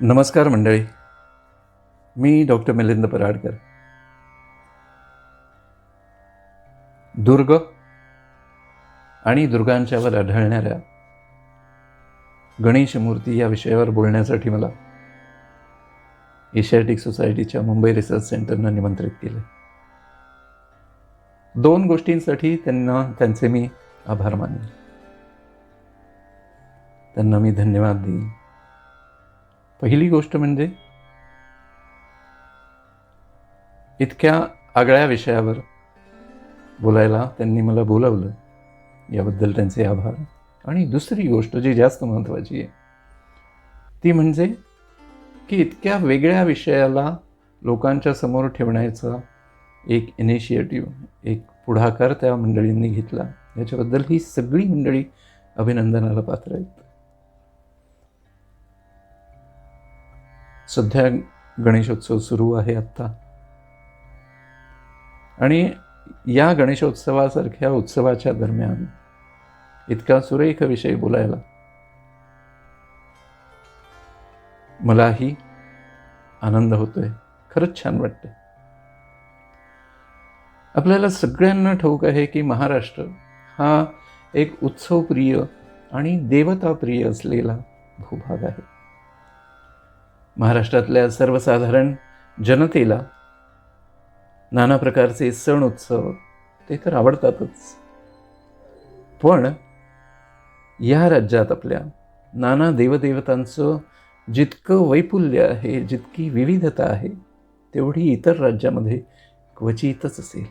नमस्कार मंडळी. मी डॉक्टर मिलिंद पराडकर. दुर्ग आणि दुर्गांच्यावर आढळणाऱ्या गणेश मूर्ती या विषयावर बोलण्यासाठी मला एशियाटिक सोसायटीच्या मुंबई रिसर्च सेंटरनं निमंत्रित केले दोन गोष्टींसाठी त्यांना त्यांचे मी आभार मानेन त्यांना मी धन्यवाद देईन. पहिली गोष्ट म्हणजे इतक्या आगळ्या विषयावर बोलायला त्यांनी मला बोलावलं याबद्दल त्यांचे आभार. आणि दुसरी गोष्ट जी जास्त महत्त्वाची आहे ती म्हणजे की इतक्या वेगळ्या विषयाला लोकांच्या समोर ठेवण्याचा एक इनिशिएटिव्ह एक पुढाकार त्या मंडळींनी घेतला. याच्याबद्दल ही सगळी मंडळी अभिनंदनाला पात्र आहेत. सध्या गणेशोत्सव सुरू आहे आत्ता. आणि या गणेशोत्सवासारख्या उत्सवाच्या दरम्यान इतका सुरेख विषय बोलायला मलाही आनंद होतोय. खरंच छान वाटतं आपल्याला सगळ्यांना ठाऊक आहे की महाराष्ट्र हा एक उत्सवप्रिय आणि देवताप्रिय असलेला भूभाग आहे. महाराष्ट्रातल्या सर्वसाधारण जनतेला नाना प्रकारचे सण उत्सव ते तर आवडतातच. पण या राज्यात आपल्या नाना देवदेवतांचं जितकं वैपुल्य आहे जितकी विविधता आहे तेवढी इतर राज्यामध्ये क्वचितच असेल.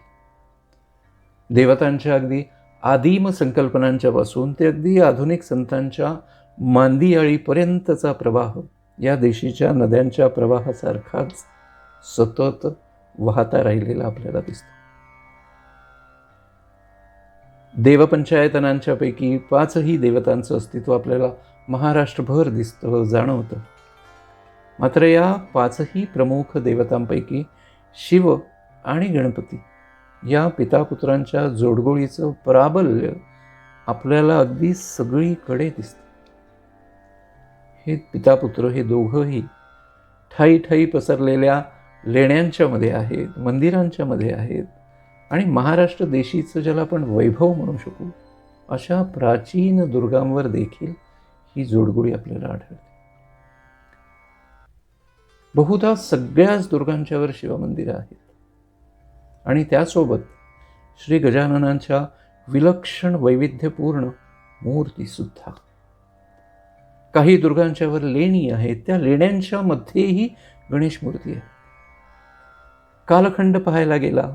देवतांच्या अगदी आदिम संकल्पनांच्यापासून ते अगदी आधुनिक संतांच्या मांदियाळीपर्यंतचा प्रवाह या देशीच्या नद्यांच्या प्रवाहासारखाच सतत वाहता राहिलेला आपल्याला दिसतो. देवपंचायतनांच्या पैकी पाचही देवतांचं अस्तित्व आपल्याला महाराष्ट्रभर दिसतं जाणवतं. मात्र या पाचही प्रमुख देवतांपैकी शिव आणि गणपती या पितापुत्रांच्या जोडगोळीचं प्राबल्य आपल्याला अगदी सगळीकडे दिसतं. हे पितापुत्र हे दोघंही ठाई ठाई पसरलेल्या लेण्यांच्या मध्ये आहेत मंदिरांच्या मध्ये आहेत. आणि महाराष्ट्र देशीचं ज्याला आपण वैभव म्हणू शकू अशा प्राचीन दुर्गांवर देखील ही जोडगोळी आपल्याला आढळते. बहुधा सगळ्याच दुर्गांच्यावर शिवमंदिरं आहेत. आणि त्यासोबत श्री गजाननांच्या विलक्षण वैविध्यपूर्ण मूर्तीसुद्धा. काही दुर्गांच्यावर लेणी आहेत त्या लेण्यांच्या मध्येही गणेश मूर्ती आहे. कालखंड पाहायला गेला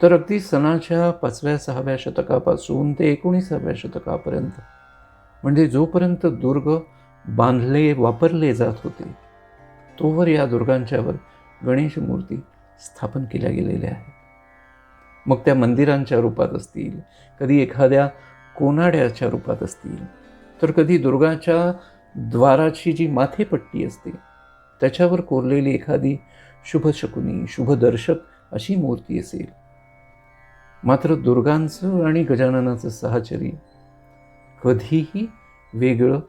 तर अगदी सणाच्या पाचव्या सहाव्या शतकापासून ते एकोणीसाव्या शतकापर्यंत म्हणजे जोपर्यंत दुर्ग बांधले वापरले जात होते तोवर या दुर्गांच्यावर गणेश मूर्ती स्थापन केल्या गेलेल्या आहेत. मग त्या मंदिरांच्या रूपात असतील कधी एखाद्या कोनाड्याच्या रूपात असतील तर कधी दुर्गाच्या द्वाराची जी माथेपट्टी असते त्याच्यावर कोरलेली एखादी शुभशकुनी शुभदर्शक अशी मूर्ती असेल. मात्र दुर्गांचं आणि गजाननाचं साहचर्य कधीही वेगळं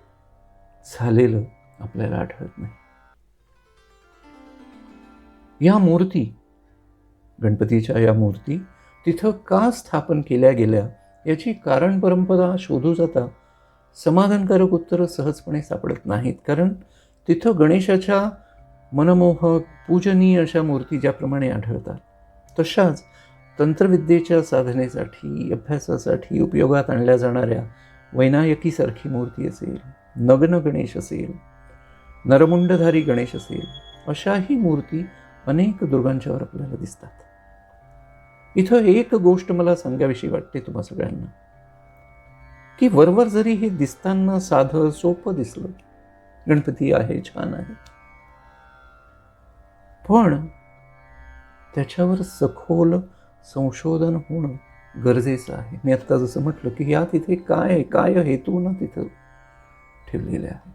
झालेलं आपल्याला आढळत नाही. या मूर्ती गणपतीच्या या मूर्ती तिथं का स्थापन केल्या गेल्या याची कारण परंपरा शोधू जाता समाधानकारक उत्तरं सहजपणे सापडत नाहीत. कारण तिथं गणेशाच्या मनमोहक पूजनीय अशा मूर्ती ज्याप्रमाणे आढळतात तशाच तंत्रविद्येच्या साधनेसाठी अभ्यासासाठी उपयोगात आणल्या जाणाऱ्या वैनायकीसारखी मूर्ती असेल नग्न गणेश असेल नरमुंडधारी गणेश असेल अशाही मूर्ती अनेक दुर्गांच्यावर आपल्याला दिसतात. इथं एक गोष्ट मला सांगाविषयी वाटते तुम्हा सगळ्यांना. की वरवर जरी हे दिसताना साधं सोपं दिसलं गणपती आहे छान आहे. पण त्याच्यावर सखोल संशोधन होणं गरजेचं आहे. मी आत्ता जसं म्हटलं की या तिथे काय काय हेतू ना तिथं ठेवलेले आहे.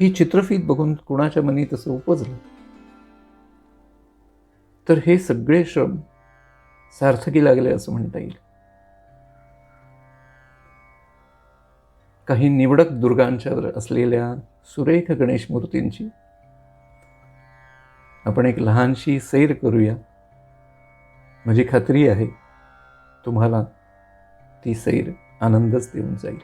ही चित्रफीत बघून कुणाच्या मनी तसं उपजलं? तर हे सगळे श्रम सार्थकी लागले असं म्हणता येईल. काही निवडक दुर्गांच्यावर असलेल्या सुरेख गणेश मूर्तींची. आपण एक लहानशी सैर करूया. माझी खात्री आहे तुम्हाला ती सैर आनंदच देऊन जाईल.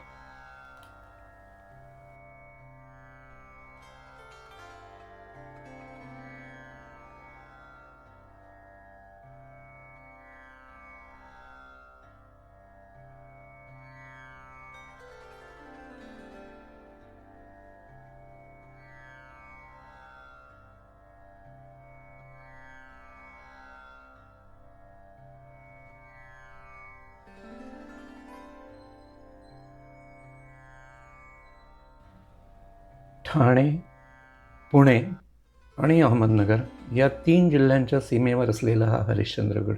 ठाणे पुणे आणि अहमदनगर या तीन जिल्ह्यांच्या सीमेवर असलेला हा हरिश्चंद्रगड.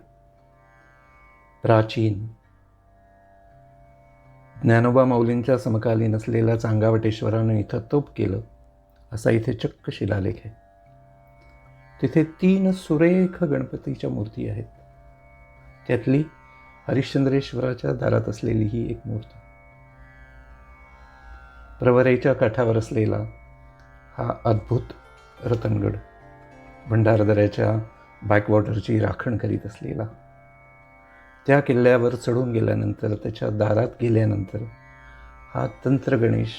प्राचीन ज्ञानोबा माऊलींच्या समकालीन असलेल्या चांगावटेश्वरानं इथं तप केलं असा इथे चक्क शिलालेख आहे. तिथे तीन सुरेख गणपतीच्या मूर्ती आहेत. त्यातली हरिश्चंद्रेश्वराच्या दारात असलेली ही एक मूर्ती. प्रवरेच्या काठावर असलेला हा अद्भुत रतनगड भंडारदऱ्याच्या बॅकवॉटरची राखण करीत असलेला. त्या किल्ल्यावर चढून गेल्यानंतर त्याच्या दारात गेल्यानंतर हा तंत्र गणेश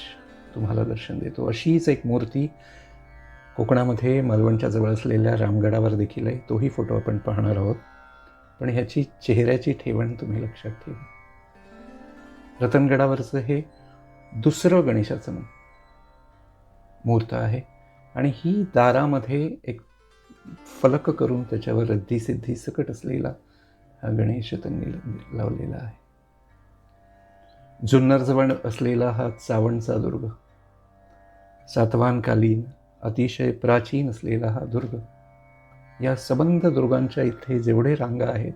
तुम्हाला दर्शन देतो. अशीच एक मूर्ती कोकणामध्ये मालवणच्या जवळ असलेल्या रामगडावर देखील आहे. तोही फोटो आपण पाहणार आहोत. पण ह्याची चेहऱ्याची ठेवण तुम्ही लक्षात ठेवा. रतनगडावरचं हे दुसरं गणेशाचं मूर्त आहे. आणि ही दारामध्ये एक फलक करून त्याच्यावर रद्दीसिद्धी सकट असलेला हा गणेश त्यांनी लावलेला आहे. जुन्नरजवळ असलेला हा चावणचा दुर्ग सातवानकालीन अतिशय प्राचीन असलेला हा दुर्ग या सबंध दुर्गांच्या इथे जेवढे रांगा आहेत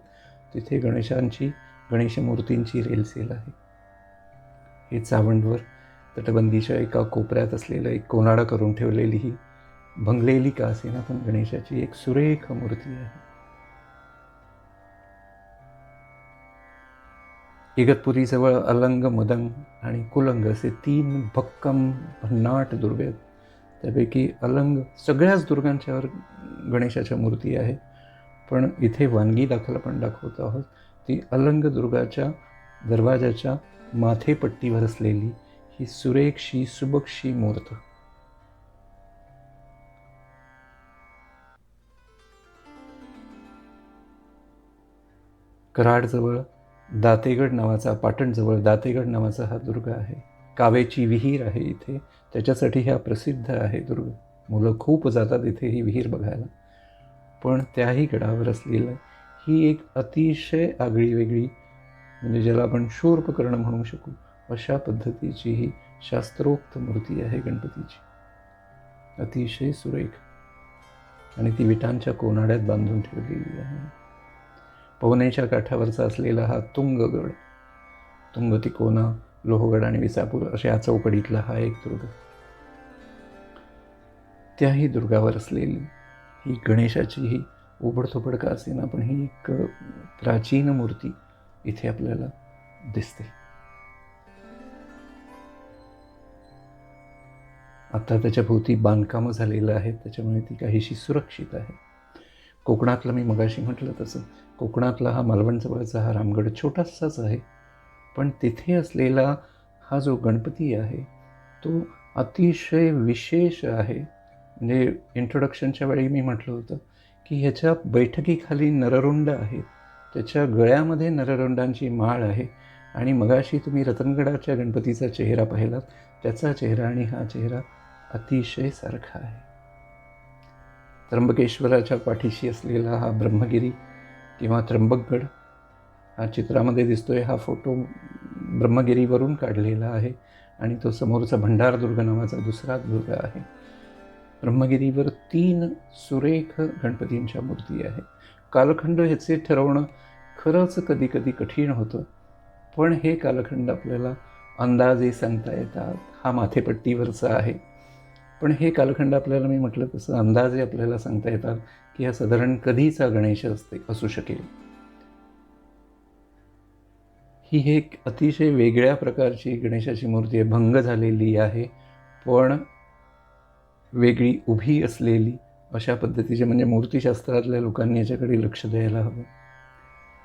तिथे गणेशांची गणेशमूर्तींची रेलसेल आहे. हे चावंडवर तटबंदीच्या एका कोपऱ्यात असलेलं एक कोनाडा करून ठेवलेली ही भंगलेली का असेना पण गणेशाची एक सुरेख मूर्ती आहे. इगतपुरीजवळ अलंग मदंग आणि कुलंग असे तीन भक्कम भन्नाट दुर्ग आहेत. त्यापैकी अलंग सगळ्याच दुर्गांच्यावर गणेशाच्या मूर्ती आहे. पण इथे वानगी दाखल आपण दाखवत आहोत. ती अलंग दुर्गाच्या दरवाजाच्या माथेपट्टीवर असलेली ही सुरेखशी सुबक्षी मूर्त. कराडजवळ दातेगड नावाचा पाटणजवळ दातेगड नावाचा हा दुर्ग आहे. कावेची विहीर आहे इथे. त्याच्यासाठी हा प्रसिद्ध आहे दुर्ग. मुलं खूप जातात इथे ही विहीर बघायला. पण त्याही गडावर असलेलं ही एक अतिशय आगळी वेगळी म्हणजे ज्याला आपण शूर्पकर्ण म्हणू शकू अशा पद्धतीची ही शास्त्रोक्त मूर्ती आहे गणपतीची. अतिशय सुरेख आणि ती विटांच्या कोनाड्यात बांधून ठेवलेली आहे. पवनेच्या काठावरचा असलेला हा तुंगगड तुंग तिकोना लोहगड आणि विसापूर अशा चौकडीतला हा एक दुर्ग. त्याही दुर्गावर असलेली ही गणेशाची ही उबडथोबड का असेना पण ही एक प्राचीन मूर्ती इथे आपल्याला दिसते. आता त्याच्या भोवती बांधकामं झालेलं आहेत त्याच्यामुळे ती काहीशी सुरक्षित आहे. कोकणातलं मी मगाशी म्हटलं तसं कोकणातला हा मालवणजवळचा हा रामगड छोटासाच आहे पण तिथे असलेला हा जो गणपती आहे तो अतिशय विशेष आहे. म्हणजे इंट्रोडक्शनच्या वेळी मी म्हटलं होतं की ह्याच्या बैठकीखाली नररुंड आहे त्याच्या गळ्यामध्ये नररुंडांची माळ आहे आणि मगाशी तुम्ही रतनगडाच्या गणपतीचा चेहरा पाहिलात त्याचा चेहरा आणि हा चेहरा अतिशय सारखा आहे. त्र्यंबकेश्वराच्या पाठीशी असलेला हा ब्रह्मगिरी किंवा त्र्यंबकगड हा चित्रामध्ये दिसतोय. हा फोटो ब्रह्मगिरीवरून काढलेला आहे आणि तो समोरचा भंडारदुर्ग नावाचा दुसरा दुर्ग आहे. ब्रह्मगिरीवर तीन सुरेख गणपतींच्या मूर्ती आहे कालखंड ह्याचे ठरवणं खरंच कधी कधी कठीण होतं पण हे कालखंड आपल्याला अंदाजे सांगता येतात. हा माथेपट्टीवरचा आहे. पण हे कालखंड आपल्याला मी म्हटलं तसं अंदाजे आपल्याला सांगता येतात की हा साधारण कधीचा गणेश असते असू शकेल. ही एक अतिशय वेगळ्या प्रकारची गणेशाची मूर्ती आहे भंग झालेली आहे पण वेगळी उभी असलेली अशा पद्धतीचे म्हणजे मूर्तीशास्त्रातल्या लोकांनी याच्याकडे लक्ष द्यायला हवं.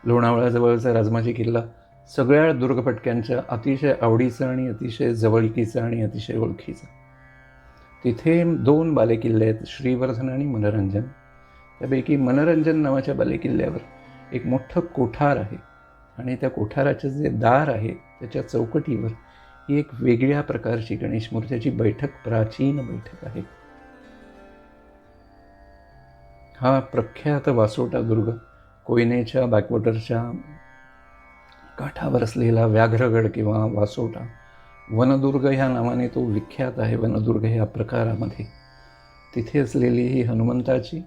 लोणावळ्याजवळचा राजमाची किल्ला सगळ्या दुर्गपटक्यांच्या अतिशय आवडीचा आणि अतिशय जवळकीचा आणि अतिशय ओळखीचा. तिथे दोन बालेकिल्ले आहेत श्रीवर्धन आणि मनोरंजन. त्यापैकी मनोरंजन नावाच्या बालेकिल्ल्यावर एक मोठं कोठार आहे आणि त्या कोठाराचं जे दार आहे त्याच्या चौकटीवर ही एक वेगळ्या प्रकारची गणेश मूर्तीची बैठक प्राचीन बैठक आहे. हा प्रख्यात वासोटा दुर्ग कोयनेच्या बॅकवॉटरच्या काठावर असलेला व्याघ्रगड किंवा वासोटा वनदुर्ग ह्या नावाने तो विख्यात आहे. वनदुर्ग ह्या प्रकारामध्ये तिथे असलेली ही हनुमंताची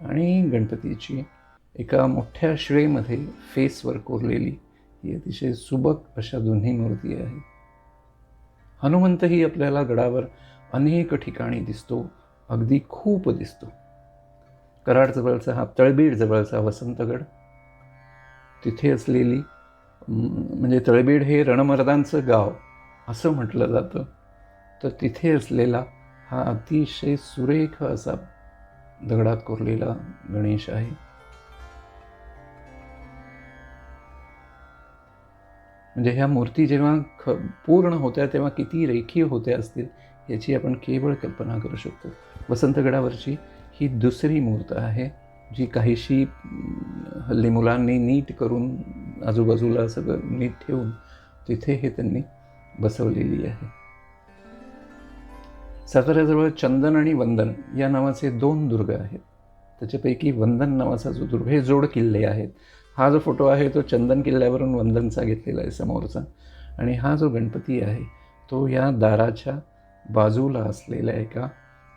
आणि गणपतीची एका मोठ्या श्रेमध्ये फेसवर कोरलेली ही अतिशय सुबक अशा दोन्ही मूर्ती आहे हनुमंतही आपल्याला गडावर अनेक ठिकाणी दिसतो अगदी खूप दिसतो. कराडजवळचा हा तळबीड जवळचा वसंतगड तिथे असलेली म्हणजे तळबीड हे रणमर्दांचं गाव. असं म्हटलं जातं. तर तिथे असलेला हा अतिशय सुरेख असा दगडात कोरलेला गणेश आहे. म्हणजे ह्या मूर्ती जेव्हा ख पूर्ण होत्या तेव्हा किती रेखीय होत्या असतील याची आपण केवळ कल्पना करू शकतो. वसंतगडावरची ही दुसरी मूर्त आहे जी काहीशी हल्ली मुलांनी नीट करून आजूबाजूला सगळं नीट ठेवून तिथे हे त्यांनी बसवलेली आहे. साताऱ्याजवळ चंदन आणि वंदन या नावाचे दोन दुर्ग आहेत. त्याच्यापैकी वंदन नावाचा जो दुर्ग हे जोड किल्ले आहेत. हा जो फोटो आहे तो चंदन किल्ल्यावरून वंदनचा घेतलेला आहे समोरचा. आणि हा जो गणपती आहे तो या दाराच्या बाजूला असलेल्या एका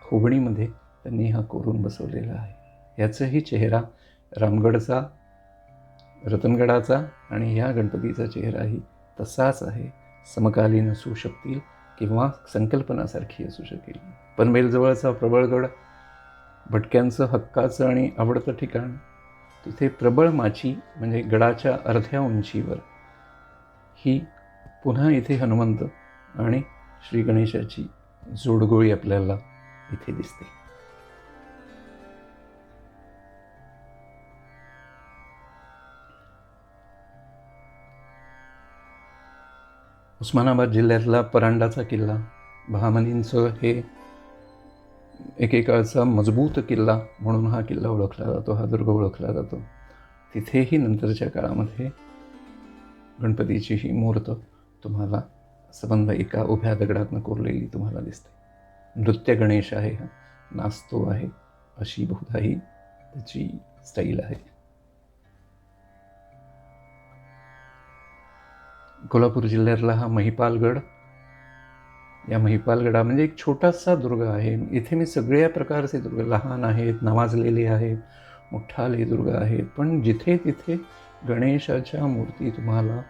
खोबणीमध्ये त्यांनी हा कोरून बसवलेला आहे. याचाही चेहरा रामगडचा रतनगडाचा आणि ह्या गणपतीचा चेहराही तसाच आहे. समकालीन असू शकतील किंवा संकल्पनासारखी असू शकेल. पनवेलजवळचा प्रबळगड भटक्यांचं हक्काचं आणि आवडतं ठिकाण तिथे प्रबळ माची म्हणजे गडाच्या अर्ध्या उंचीवर ही पुन्हा इथे हनुमंत आणि श्री गणेशाची जोडगोळी आपल्याला इथे दिसते. उस्मानाबाद जिल्ह्यातला परांडाचा किल्ला. बहामनींचं हे एकेकाळचा मजबूत किल्ला म्हणून हा किल्ला ओळखला जातो हा दुर्ग ओळखला जातो. तिथेही नंतरच्या काळामध्ये गणपतीची ही मूर्त तुम्हाला सबंध एका उभ्या दगडातनं कोरलेली तुम्हाला दिसते. नृत्य गणेश आहे हा नाचतो आहे अशी बहुधा ही त्याची स्टाईल आहे. कोल्हापूर जिल्ह्यातला हा महिपालगड. या महिपालगडा म्हणजे एक छोटासा दुर्ग आहे. इथे मी सगळ्या प्रकारचे दुर्ग लहान आहेत नवाजलेले आहेत मोठाले दुर्ग आहेत. पण जिथे तिथे गणेशाच्या मूर्ती तुम्हाला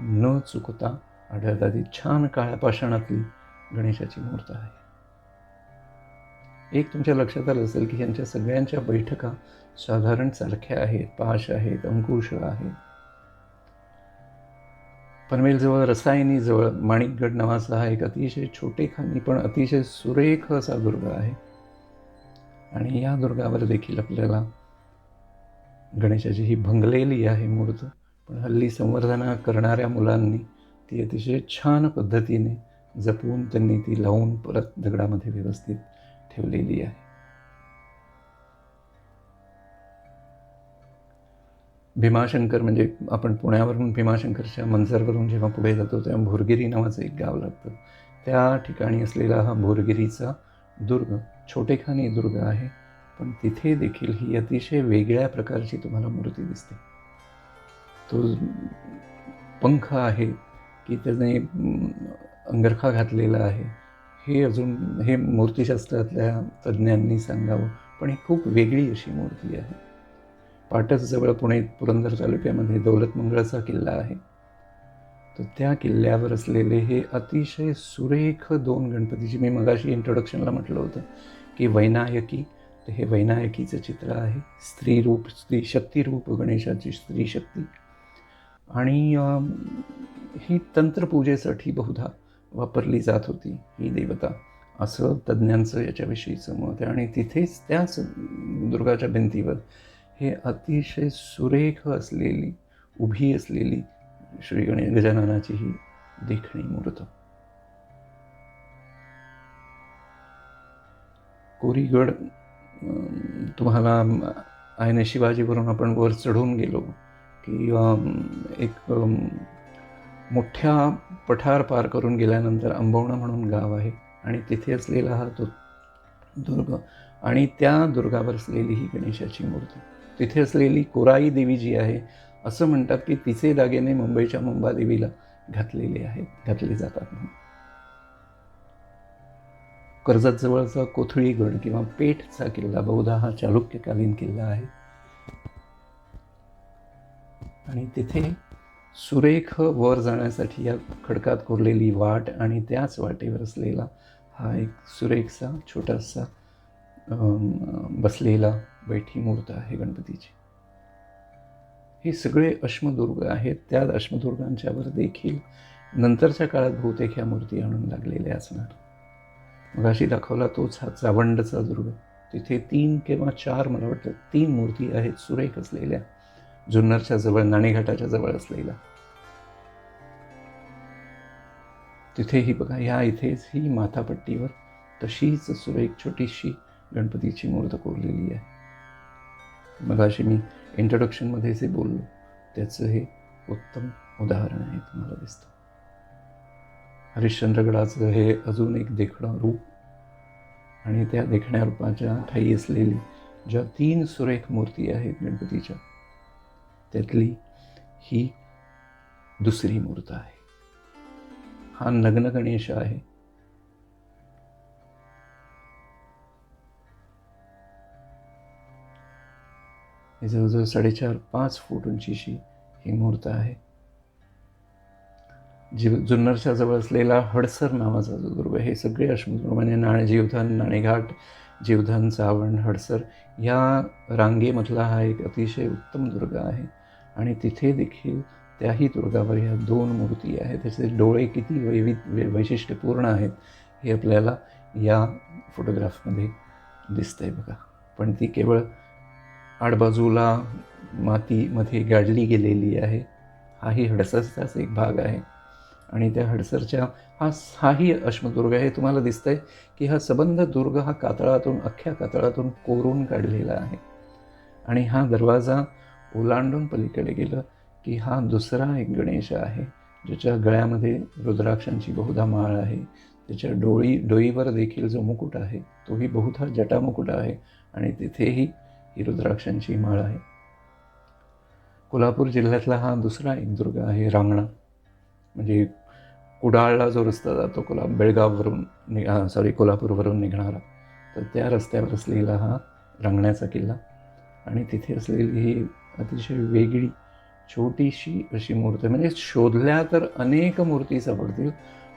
न चुकता आढळतात. ती छान काळ्या पाषाणातली गणेशाची मूर्त आहे. एक तुमच्या लक्षात आलं असेल की यांच्या सगळ्यांच्या बैठका साधारण सारख्या आहेत पाश आहेत अंकुश आहेत. पनवेलजवळ रसायनीजवळ माणिकगड नावाचा हा एक अतिशय छोटेखानी पण अतिशय सुरेख असा दुर्ग आहे. आणि या दुर्गावर देखील आपल्याला गणेशाची ही भंगलेली आहे मूर्त पण हल्ली संवर्धना करणाऱ्या मुलांनी ती अतिशय छान पद्धतीने जपून त्यांनी ती लावून परत दगडामध्ये व्यवस्थित ठेवलेली आहे. भीमाशंकर म्हणजे आपण पुण्यावरून भीमाशंकरच्या मंजरवरून जेव्हा पुढे जातो तेव्हा भोरगिरी नावाचं एक गाव लागतं. त्या ठिकाणी असलेला हा भोरगिरीचा दुर्ग छोटेखानी दुर्ग आहे पण तिथे देखील ही अतिशय वेगळ्या प्रकारची तुम्हाला मूर्ती दिसते. तो पंख आहे की त्याने अंगरखा घातलेला आहे. हे अजून हे मूर्तिशास्त्रातल्या तज्ज्ञांनी सांगावं पण ही खूप वेगळी अशी मूर्ती आहे. पाटसजवळ पुणे पुरंदर तालुक्यामध्ये दौलतमंगळाचा किल्ला आहे. तर त्या किल्ल्यावर असलेले हे अतिशय सुरेख दोन गणपतीची मी मगाशी इंट्रोडक्शनला म्हटलं होतं की वैनायकी. तर हे वैनायकीचं चित्र आहे. स्त्रीरूप स्त्री शक्तिरूप गणेशाची स्त्री शक्ती. आणि ही तंत्रपूजेसाठी बहुधा वापरली जात होती ही देवता. असं तज्ज्ञांचं याच्याविषयीचं मत आहे. आणि तिथेच त्याच दुर्गाच्या भिंतीवर हे अतिशय सुरेख असलेली उभी असलेली श्री गणे गजाननाची ही देखणी मूर्त. कोरीगड तुम्हाला आयने शिवाजीवरून आपण वर चढून गेलो की एक मोठ्या पठार पार करून गेल्यानंतर आंबवणा म्हणून गाव आहे आणि तिथे असलेला हा तो दुर्ग आणि त्या दुर्गावर असलेली ही गणेशाची मूर्ती. तिथे असलेली कोराई देवी जी आहे असं म्हणतात की तिचे दागिने मुंबईच्या मुंबादेवीला घातलेले आहेत घातले जातात. म्हणून कर्जत जवळचा कोथळीगड किंवा पेठचा किल्ला बहुधा हा चालुक्यकालीन किल्ला आहे. आणि तिथे सुरेख वर जाण्यासाठी या खडकात कोरलेली वाट आणि त्याच वाटेवर असलेला हा एक सुरेखसा छोटासा बसलेला बैठी मूर्त आहे गणपतीची. हे सगळे अश्मदुर्ग आहेत. त्या अश्मदुर्गांच्यावर देखील नंतरच्या काळात बहुतेक ह्या मूर्ती आणून लागलेल्या असणार. मग अशी दाखवला तोच हा चावंडचा दुर्ग. तिथे तीन किंवा चार मला वाटतं तीन मूर्ती आहेत सुरेख असलेल्या. जुन्नरच्या जवळ नाणेघाटाच्या जवळ असलेला तिथेही बघा ह्या इथेच ही माथापट्टीवर तशीच सुरेख छोटीशी गणपतीची मूर्त कोरलेली आहे. मग अशी मी इंट्रोडक्शनमध्ये जे बोललो त्याचं हे उत्तम उदाहरण आहे तुम्हाला दिसतं. हरिश्चंद्रगडाचं हे अजून एक देखणं रूप आणि त्या देखण्या रूपाच्या ठाई असलेली ज्या तीन सुरेख मूर्ती आहेत गणपतीच्या त्यातली ही दुसरी मूर्त आहे. हा नग्न गणेश आहे ही जवळजवळ साडेचार पाच फूट उंचीशी ही मूर्त आहे. जीव जुन्नरच्या जवळ असलेला हडसर नावाचा जो दुर्ग हे सगळे अश्मदुर्ग म्हणजे नाणे जीवधन नाणेघाट जीवधन चावण हडसर या रांगेमधला हा एक अतिशय उत्तम दुर्ग आहे. आणि तिथे देखील त्याही दुर्गावर ह्या दोन मूर्ती आहेत. त्याचे डोळे किती वैविध वै वैशिष्ट्यपूर्ण आहेत हे आपल्याला या फोटोग्राफमध्ये दिसतंय बघा. पण ती केवळ आडबाजूला मातीमध्ये गाडली गेलेली आहे. हाही हडसरचाच एक भाग आहे. आणि त्या हडसरच्या हा हाही अश्मदुर्ग आहे. तुम्हाला दिसतंय की हा सबंध दुर्ग हा कातळातून अख्ख्या कातळातून कोरून काढलेला आहे. आणि हा दरवाजा ओलांडून पलीकडे गेलं की हा दुसरा एक गणेश आहे ज्याच्या गळ्यामध्ये रुद्राक्षांची बहुधा माळ आहे. त्याच्या डोळी डोईवर देखील जो मुकुट आहे तोही बहुधा जटामुकुट आहे. आणि तिथेही ही रुद्राक्षांची माळ आहे. कोल्हापूर जिल्ह्यातला हा दुसरा एक दुर्ग आहे रांगणा. म्हणजे कुडाळला जो रस्ता जातो कोल्हा बेळगाववरून नि सॉरी कोल्हापूरवरून निघणारा तर त्या रस्त्यावर असलेला हा रांगण्याचा किल्ला. आणि तिथे असलेली ही अतिशय वेगळी छोटीशी अशी मूर्ती म्हणजे शोधल्या तर अनेक मूर्ती सापडतील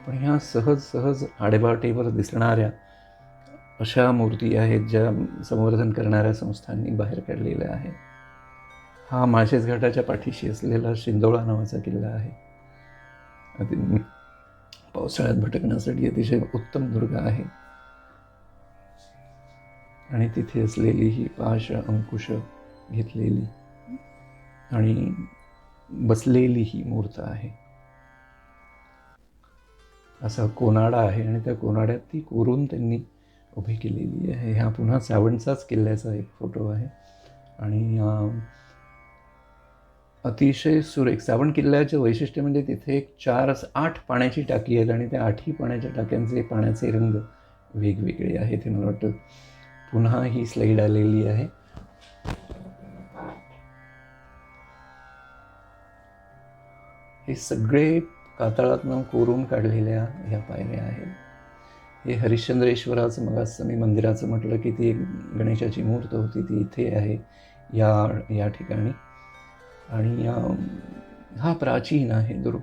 पण ह्या सहज सहज आडेबाटेवर दिसणाऱ्या अशा मूर्ती आहेत ज्या संवर्धन करणाऱ्या संस्थांनी बाहेर काढलेल्या आहेत. हा माळशेज घाटाच्या पाठीशी असलेला शिंदोळा नावाचा किल्ला आहे. पावसाळ्यात भटकण्यासाठी अतिशय उत्तम दुर्ग आहे. आणि तिथे असलेली ही पाश अंकुश घेतलेली आणि बसलेली ही मूर्त आहे. असा कोनाडा आहे आणि त्या कोनाड्यात ती कोरून त्यांनी उभी केलेली आहे. हा पुन्हा सावंतचाच किल्ल्याचा एक फोटो आहे. आणि अतिशय सुरेख सावण किल्ल्याचे वैशिष्ट्य म्हणजे तिथे एक चार आठ पाण्याची टाकी आहेत आणि त्या आठही पाण्याच्या टाक्यांचे पाण्याचे रंग वेगवेगळे आहेत हे मला वाटतं. पुन्हा ही स्लाईड आलेली आहे. हे सगळे कातळातनं कोरून काढलेल्या ह्या पायऱ्या आहेत. हे हरिश्चंद्रेश्वराचं मग असं मी मंदिराचं म्हटलं की ती एक गणेशाची मूर्त होती ती इथे आहे या या ठिकाणी. आणि हा प्राचीन आहे दुर्ग.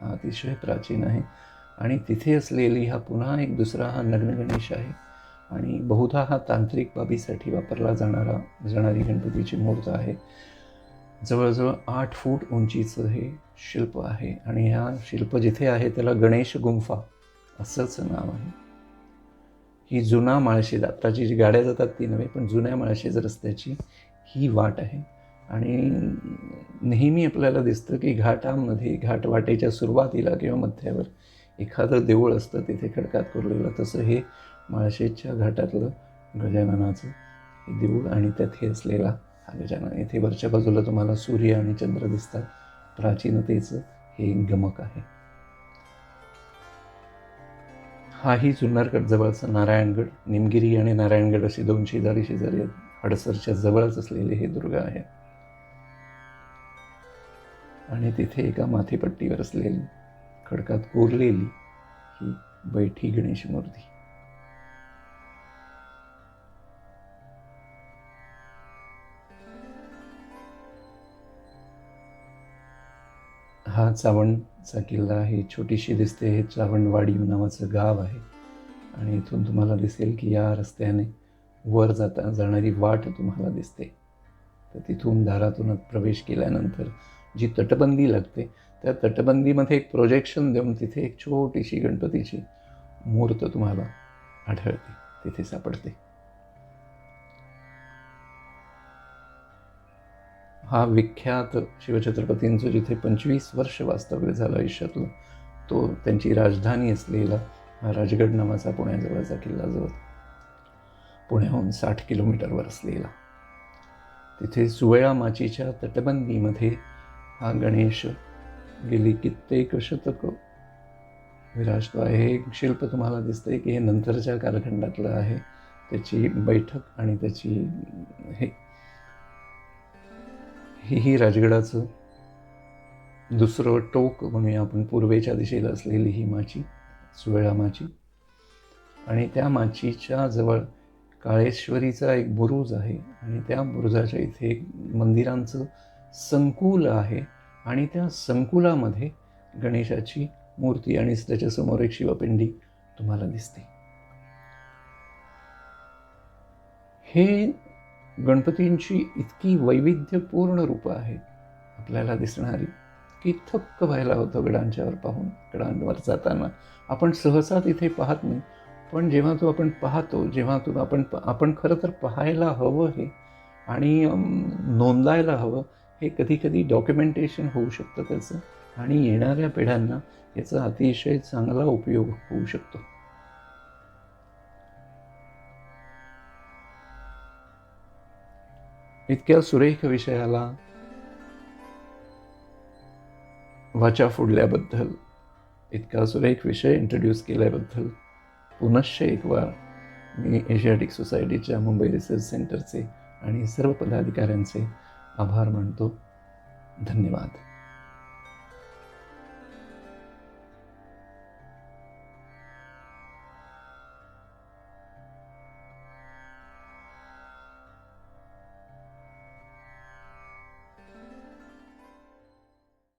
हा अतिशय प्राचीन आहे. आणि तिथे असलेली हा पुन्हा एक दुसरा हा नग्न गणेश आहे. आणि बहुधा हा तांत्रिक बाबीसाठी वापरला जाणारा जाणारी गणपतीची मूर्त आहे. जवळजवळ आठ फूट उंचीचं हे शिल्प आहे. आणि ह्या शिल्प जिथे आहे त्याला गणेश गुंफा असंच नाव आहे. ही जुना माळशेज आत्ताची जी गाड्या जातात ती नव्हे पण जुन्या माळशेज रस्त्याची ही वाट आहे. आणि नेहमी आपल्याला दिसतं की घाटामध्ये घाटवाटेच्या सुरुवातीला किंवा मध्यावर एखादं देऊळ असतं तिथे खडकात कोरलेलं. तसं हे माळशेजच्या घाटातलं गजाननाचं हे देऊळ आणि त्यात हे असलेला हा गजानन. इथे वरच्या बाजूला तुम्हाला सूर्य आणि चंद्र दिसतात. प्राचीनतेचं हे गमक आहे. हाही जुन्नरगड जवळचा नारायणगड. निमगिरी आणि नारायणगड असे दोन शेजारी शेजारी आहेत. हडसरच्या जवळच असलेले हे दुर्ग आहे आणि तिथे एका माथेपट्टीवर असलेली खडकात कोरलेली ही बैठी गणेश मूर्ती. हा चावंडचा किल्ला ही छोटीशी दिसते हे चावणवाडी नावाचं गाव आहे. आणि इथून तुम्हाला दिसेल की या रस्त्याने वर जाता जाणारी वाट तुम्हाला दिसते. तर तिथून दारातूनच प्रवेश केल्यानंतर जी तटबंदी लागते त्या तटबंदीमध्ये एक प्रोजेक्शन देऊन तिथे एक छोटीशी गणपतीची मूर्त तुम्हाला आढळते. तिथे सापडते. हा विख्यात शिवछत्रपतींचं जिथे पंचवीस वर्ष वास्तव्य झालं आयुष्यातलं तो त्यांची राजधानी असलेला हा राजगड नावाचा पुण्याजवळचा किल्ला जवळ पुण्याहून साठ किलोमीटरवर असलेला. तिथे सुवळा माचीच्या तटबंदीमध्ये हा गणेश गेली कित्येक शतकं विराजतो आहे. हे एक शिल्प तुम्हाला दिसतंय की हे नंतरच्या कालखंडातलं आहे. त्याची बैठक आणि त्याची हे हेही राजगडाचं दुसरं टोक म्हणूया आपण पूर्वेच्या दिशेला असलेली ही माची सुवेळा माची. आणि त्या माचीच्या जवळ काळेश्वरीचा एक बुरुज आहे आणि त्या बुरुजाच्या इथे एक मंदिरांचं संकुल आहे आणि त्या संकुलामध्ये गणेशाची मूर्ती आणि त्याच्यासमोर एक शिवपिंडी तुम्हाला दिसते. हे गणपतींची इतकी वैविध्यपूर्ण रूपं आहेत. आपल्याला दिसणारी की थक्क व्हायला होतं गडांच्यावर पाहून गडांवर जाताना. आपण सहसा तिथे पाहत नाही पण जेव्हा तो आपण पाहतो जेव्हा तो आपण आपण खरं तर पाहायला हवं हे आणि नोंदायला हवं हे कधी कधी डॉक्युमेंटेशन होऊ शकतं त्याचं आणि येणाऱ्या पिढ्यांना याचा अतिशय चांगला उपयोग होऊ शकतो. इतक्या सुरेख विषयाला वाचा फोडल्याबद्दल इतका सुरेख विषय इंट्रोड्यूस केल्याबद्दल पुनश्च एक वार मी एशियाटिक सोसायटीच्या मुंबई रिसर्च सेंटरचे आणि सर्व पदाधिकाऱ्यांचे आभार मानतो. धन्यवाद.